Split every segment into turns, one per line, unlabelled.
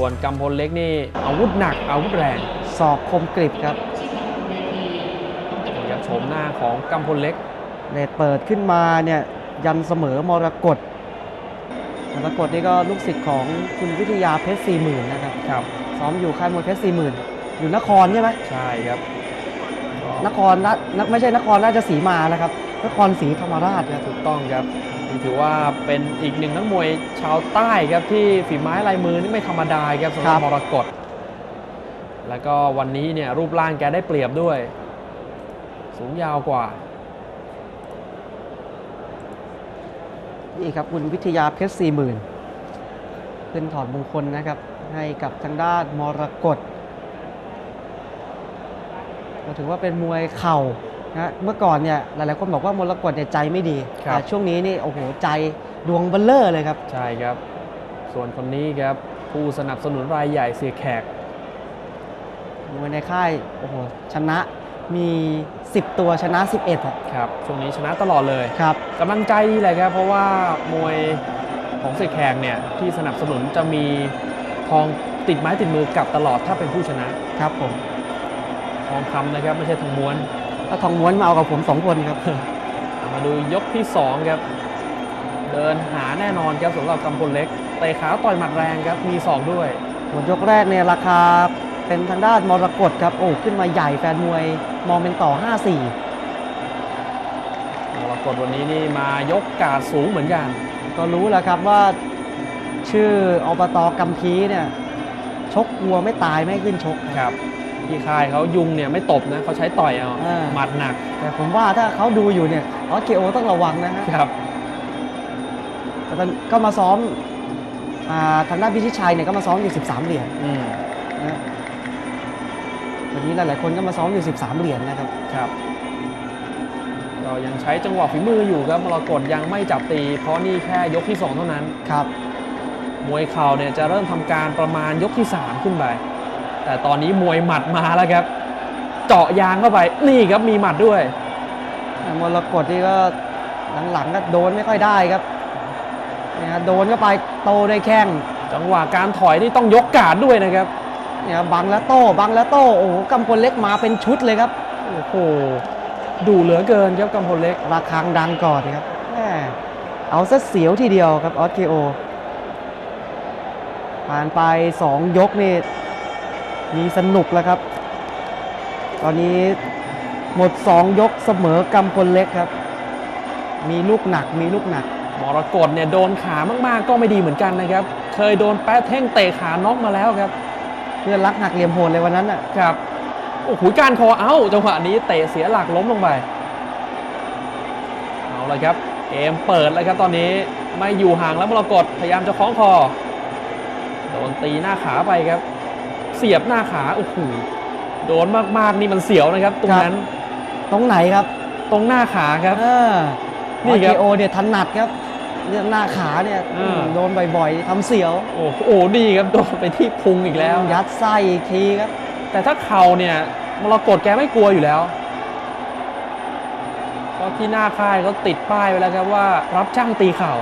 ส่วนกำพลเล็กนี่อาวุธหนักอาวุธแรง
ศอกคมกริบครับ
นี่ครับโฉมหน้าของกำพลเล็ก
เลดเปิดขึ้นมาเนี่ยยันเสมอมรกตมรกตนี่ก็ลูกศิษย์ของคุณวิทยาเพชรสี่หมื่นนะครับ
ครับ
ซ้อมอยู่ค่ายมวยเพชรสี่หมื่นอยู่นครใช่ไหม
ใช่ครับก็
นครราชนไม่ใช่นครราชสีมานะครับ นครศรีธรรมราชครับ
ถูกต้องครับนี่ ถือว่าเป็นอีกหนึ่งนักมวยชาวใต้ครับที่ฝีไม้ลายมือนี่ไม่ธรรมดาครับสำหรับมรกตแล้วก็วันนี้เนี่ยรูปร่างแกได้เปรียบด้วย สูงยาวกว่า
นี่ครับคุณวิทยาเพชรสี่หมื่นขึ้นถอดมงคลนะครับ ให้กับทางด้านมรกตก็ถือว่าเป็นมวยเข่า นะเมื่อก่อนเนี่ยหลายๆคนบอกว่ามรกตเนี่ยใจไม่ดี
ครับ
แต่ช่วงนี้นี่โอ้โหใจดวงเบลเลอร์เลยครับ
ใช่ครับ ส่วนคนนี้ครับ ผู้สนับสนุนรายใหญ่เสียแขก
มวยในค่ายโอ้โหชนะมี 10 ตัวชนะ 11อะ
ครับ ช่วงนี้ชนะตลอดเลย
ครับ
กำลังใจดีเลยครับ เพราะว่ามวยของเสียแขกเนี่ย ที่สนับสนุนจะมีทองติดไม้ติดมือกลับตลอดถ้าเป็นผู้ชนะ ครับ
ผม
ทองคำนะครับ ไม่ใช่ทองม้วน
ถ้าทองม้วนมาเอากับผมสองคนครับ
เอามาดูยกที่2ครับ เดินหาแน่นอนครับสำหรับกำพลเล็กเตะขาต่อยหมัดแรงครับมีศอกด้วย
หมดยกแรกเนี่ยราคาเป็นทางด้านมรกตครับโอ้ขึ้นมาใหญ่แฟนมวยมองเป็นต่อ 5-4
มรกตวันนี้นี่มายกกาดสูงเหมือนกัน
ก็รู้แล้วครับว่าชื่ออบตกัมพีเนี่ยชกวัวไม่ตายไม่ขึ้นชก
ครับ พี่คายเขายุงเนี่ยไม่ตบนะเขาใช้ต่อยเอา
อ่า
หมัดหนัก
แต่ผมว่าถ้าเขาดูอยู่เนี่ยออสเกโอต้องระวังนะฮะ
ครับ
แต่ตอนก็มาซ้อมอาทางด้านพิชิตชัยเนี่ยก็มาซ้อมอยู่ 13 เหรียญ
อืม
นะวันนี้หลายๆคนก็มาซ้อมอยู่ 13 เหรียญนะครับ
ครับก็ยังใช้จังหวะฝีมืออยู่ครับมรกตยังไม่จับตี เพราะนี่แค่ยกที่2เท่านั้น
ครับ
มวยเข่าเนี่ยจะเริ่มทำการประมาณยกที่3ขึ้นไป แต่ตอนนี้มวยหมัดมาแล้วครับ เจาะยางเข้าไปนี่ครับมีหมัดด้วย
มรกตนี่ก็หลังๆก็โดนไม่ค่อยได้ครับเนี่ยฮะโดนเข้าไปโตด้วยแข้ง
จังหวะการถอยนี่ต้องยกการดด้วยนะครับ
เนี่ยครับบังแล้วโต้บังแล้วโต้โอ้โหกำพลเล็กมาเป็นชุดเลยครับ
โอ้โหดูเหลือเกินครับกำพลเล็ก
ระฆังดังก่อนครับแม่เอาซะเสียวทีเดียวครับออสเคโอผ่านไป 2 ยกนี่ มีสนุกแล้วครับ ตอนนี้หมด 2 ยกเสมอกำพลเล็กครับ มีลูกหนักมีลูกหนัก
มรกตเนี่ยโดนขามากๆ ก็ไม่ดีเหมือนกันนะครับ เคยโดนแป๊ะเท่งเตะขาน็อกมาแล้วครับ
เพื่อนรักหักเหลี่ยมโหดเลยวันนั้นน่ะ
ครับโอ้โหการคอเอ้าจังหวะนี้เตะเสียหลักล้มลงไปเอาละครับเกมเปิดแล้วครับตอนนี้ไม่อยู่ห่างแล้วมรกตพยายามจะคล้องคอ โดนตีหน้าขาไปครับ เสียบหน้าขาโอ้โหโดนมากๆนี่มันเสียวนะครับ ตรงนั้น
ตรงไหนครับ
ตรงหน้าขาครับ
เออ
นี่
นี่
ครับ
โอเนี่ยถนัดครับเรื่องหน้าขาเนี่ย
อ่า
อืมโดนบ่อยๆทำเสียว
โอ้โหโอ้ดีครับโดนไปที่พุงอีกแล้ว
ยัดไส้อีกทีครับ
แต่ถ้าเข่าเนี่ยมรกตแกไม่กลัวอยู่แล้วเพราะที่หน้าค่ายเขาติดป้ายไว้แล้วครับว่ารับจ้างตีเข่า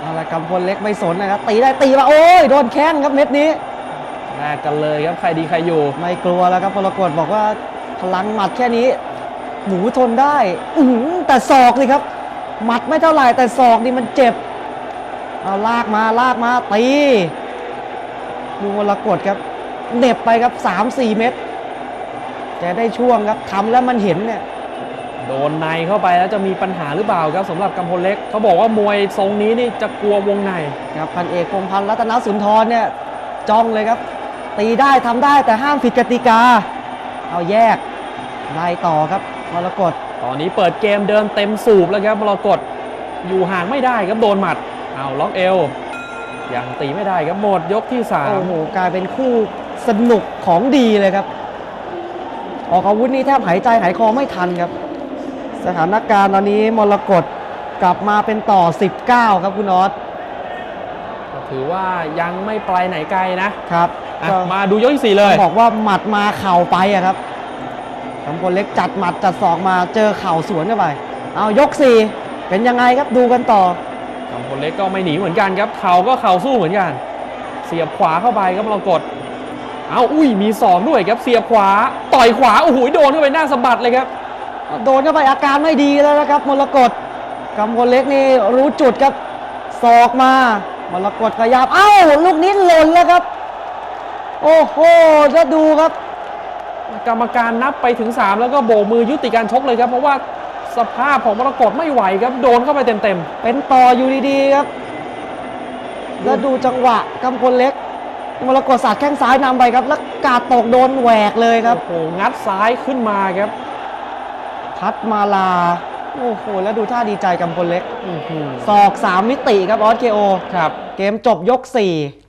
เอาละกำพลเล็กไม่สนนะครับตีได้ตีมาโอ้ยโดนแข้งครับเม็ดนี้
แลกกันเลยครับใครดีใครอยู่
ไม่กลัวแล้วครับพลกรบอกว่าพลังหมัดแค่นี้หมูทนได้อือหือแต่ศอกเลยครับ หมัดไม่เท่าไหร่แต่ศอกนี่มันเจ็บเอาลากมาลากมาตีดูมรกตครับเหน็บไปครับ 3-4 เม็ดแกได้ช่วงครับทำแล้วมันเห็นเนี่ย
โดนในเข้าไปแล้วจะมีปัญหาหรือเปล่าครับสำหรับกำพลเล็กเขาบอกว่ามวยทรงนี้นี่จะกลัววงใน
ครับพันเอกพงษ์พันธ์รัตนสุนทรเนี่ยจ้องเลยครับ ตีได้ทำได้แต่ห้ามผิดกติกา เอาแยกไล่ต่อครับมรกต
ตอนนี้เปิดเกมเดินเต็มสูบแล้วครับมรกตอยู่ห่างไม่ได้ครับโดนหมัดเอาล็อกเอวยังตีไม่ได้ครับหมดยกที่สาม
โอ้โหกลายเป็นคู่สนุกของดีเลยครับ ออกอาวุธนี่แทบหายใจหายคอไม่ทันครับ สถานการณ์ตอนนี้มรกตกลับมาเป็นต่อ 19 ครับคุณนอต
ก็ถือว่ายังไม่ไปไหนไกลนะ
ครับ
อะ
ก็
มาดูยกที่สี่เลย
บอกว่าหมัดมาเข่าไปอะครับกำพลเล็กจัดหมัดจัดศอกมาเจอเข่าสวนเข้าไป เอายกสี่เป็นยังไงครับดูกันต่อ
กำพลเล็กก็ไม่หนีเหมือนกันครับ เข่าก็เข่าสู้เหมือนกัน เสียบขวาเข้าไปครับมรกตเอาอุ้ยมีสองด้วยครับเสียบขวาต่อยขวาโอ้โหโดนเข้าไปหน้าสะบัดเลยครับ
โดนเข้าไปอาการไม่ดีแล้วนะครับมรกตกำพลเล็กนี่รู้จุดครับศอกมามรกตขยับเอ้าลูกนี้หล่นแล้วครับ โอ้โหแล้วดูครับ
กรรมการนับไปถึง 3 แล้วก็โบกมือยุติการชกเลยครับ เพราะว่าสภาพของมรกตไม่ไหวครับ โดนเข้าไปเต็ม
เป็นต่ออยู่ดีๆครับ แล้วดูจังหวะกำพลเล็ก มรกตสาดแข้งซ้ายนำไปครับ แล้วกาดตกโดนแหวกเลย
ๆ
ครับ
โอ้โห งัดซ้ายขึ้นมาครับ
ทัดมาลา โอ้โห แล้วดูท่าดีใจกำพลเล็ก
อื้อหือ
ศอก3มิติครับออสเคโอ
ครับ
เกมจบยก4